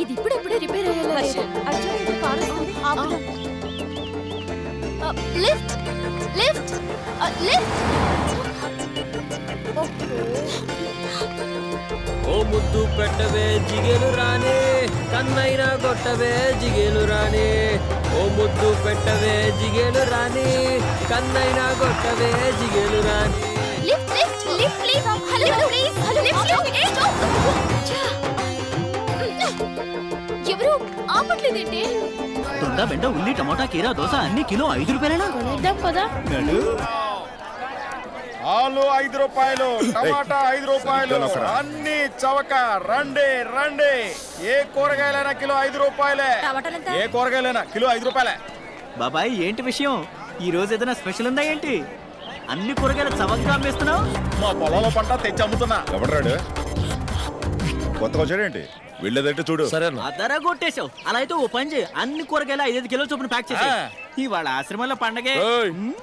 ఇది ఇప్పుడెప్పుడే రిపేర్ అయ్యేలా. లిఫ్ట్ లిఫ్ట్ లిఫ్ట్ ఓ ముద్దు పెట్టవే జిగేలు రానే. కన్నైనా కొట్టవే జిగేలు రానే. ఓ ముద్దు పెట్టవే జిగేలు రాని. కన్నైనా కొట్టవే జిగేలు రాని. Lift lift lift please hello ఎవరు? ఆపట్లేదేంటి? దొండ బెండ ఉల్లి టమోటా కీరా దోశ అన్ని కిలో ఐదు రూపాయలేనా? కొనేద్దాం పదా. ఆలు ఐదు రూపాయలు టమాటా ఐదు రూపాయలు అన్ని చవక రండి రండి. ఏ కూరగాయలైనా కిలో ఐదు రూపాయలే. ఏ కూరగాయలైనా కిలో ఐదు రూపాయలే. బాబాయ్ ఏంటి విషయం? ఈ రోజు ఏదైనా స్పెషల్ ఉందా ఏంటి? అన్ని కూరగాయలు చవకగా అమ్మేస్తున్నావు? మా పొలంలో పంట తెచ్చి అమ్ముతున్నా. ఎవడ్రాడు? కొత్తగా వచ్చాడేంటి వెళ్ళేదంటే చూడు. సరేనా అదరా కొట్టేశావు. అలా అయితే ఓ పని చేయి. అన్ని కూరగాయలు ఐదు కిలో చొప్పున ప్యాక్ చేసి ఆ. ఇవాళ ఆశ్రమంలో పండగే.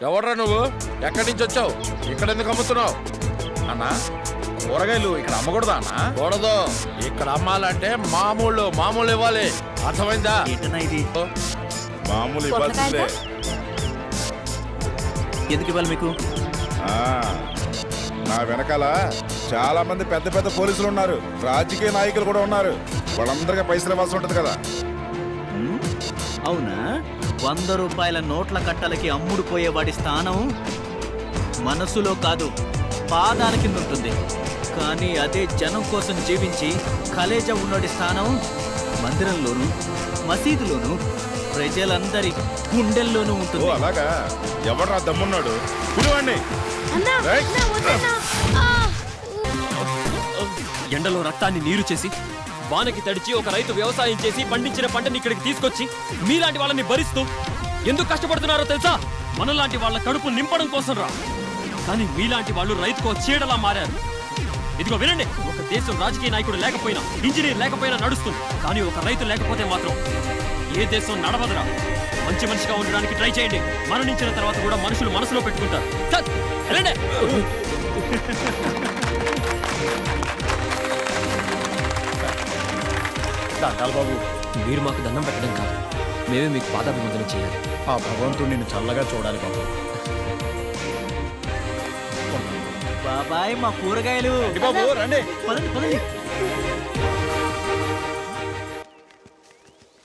ఎవడ్రా నువ్వు? ఎక్కడి నుంచి వచ్చావు? ఇక్కడ ఎందుకు అమ్ముతున్నావు? అన్నా కూరగాయలు ఇక్కడ అమ్మకూడదా అన్నా? కూడదు. ఇక్కడ అమ్మాలంటే మామూలు మామూలు ఇవ్వాలి. అర్థమైందా? ఇది? మామూలు ఇవ్వాల్సిందే. ఎందుకు ఇవ్వాలి మీకు? ఆ, నా వెనకాల చాలా మంది పెద్ద పెద్ద పోలీసులు ఉన్నారు. రాజకీయ నాయకులు కూడా ఉన్నారు. వాళ్ళందరికీ పైసలు ఇవ్వాల్సి ఉంటుంది కదా? అవునా? వంద రూపాయల నోట్ల కట్టలకి అమ్ముడు పోయేవాడి స్థానం మనసులో కాదు పాదాల కింద ఉంటుంది. కానీ అదే జనం కోసం జీవించి కలేజ ఉన్నోడి స్థానం మందిరంలోను మసీదులోను ప్రజలందరి గుండెల్లోనూ ఉంటుంది. అలాగా. ఎవడ్రా దమ్మున్నాడు? అన్నా. ఎండలో రక్తాన్ని నీరు చేసి వానకి తడిచి ఒక రైతు వ్యవసాయం చేసి పండించిన పంటని ఇక్కడికి తీసుకొచ్చి మీలాంటి వాళ్ళని భరిస్తూ ఎందుకు కష్టపడుతున్నారో తెలుసా? మనలాంటి వాళ్ళ కడుపు నింపడం కోసం రా. కానీ మీలాంటి వాళ్ళు రైతుకో చీడలా మారారు. ఇదిగో వినండి ఒక దేశం రాజకీయ నాయకుడు లేకపోయినా ఇంజనీర్ లేకపోయినా నడుస్తుంది. కానీ ఒక రైతు లేకపోతే మాత్రం ఏ దేశం నడవదురా. మంచి మనిషిగా ఉండడానికి ట్రై చేయండి. మరణించిన తర్వాత కూడా మనుషులు మనసులో పెట్టుకుంటారు. వెళ్ళండి దండాలు బాబు. మీరు మాకు దండం పెట్టడం కాదు. మేమే మీకు పాదాభివందనం చేయాలి. ఆ భగవంతుడు నిన్ను చల్లగా చూడాలి బాబు. బాబాయ్ మా కూరగాయలు. బాబు రండి. పదండి పదండి.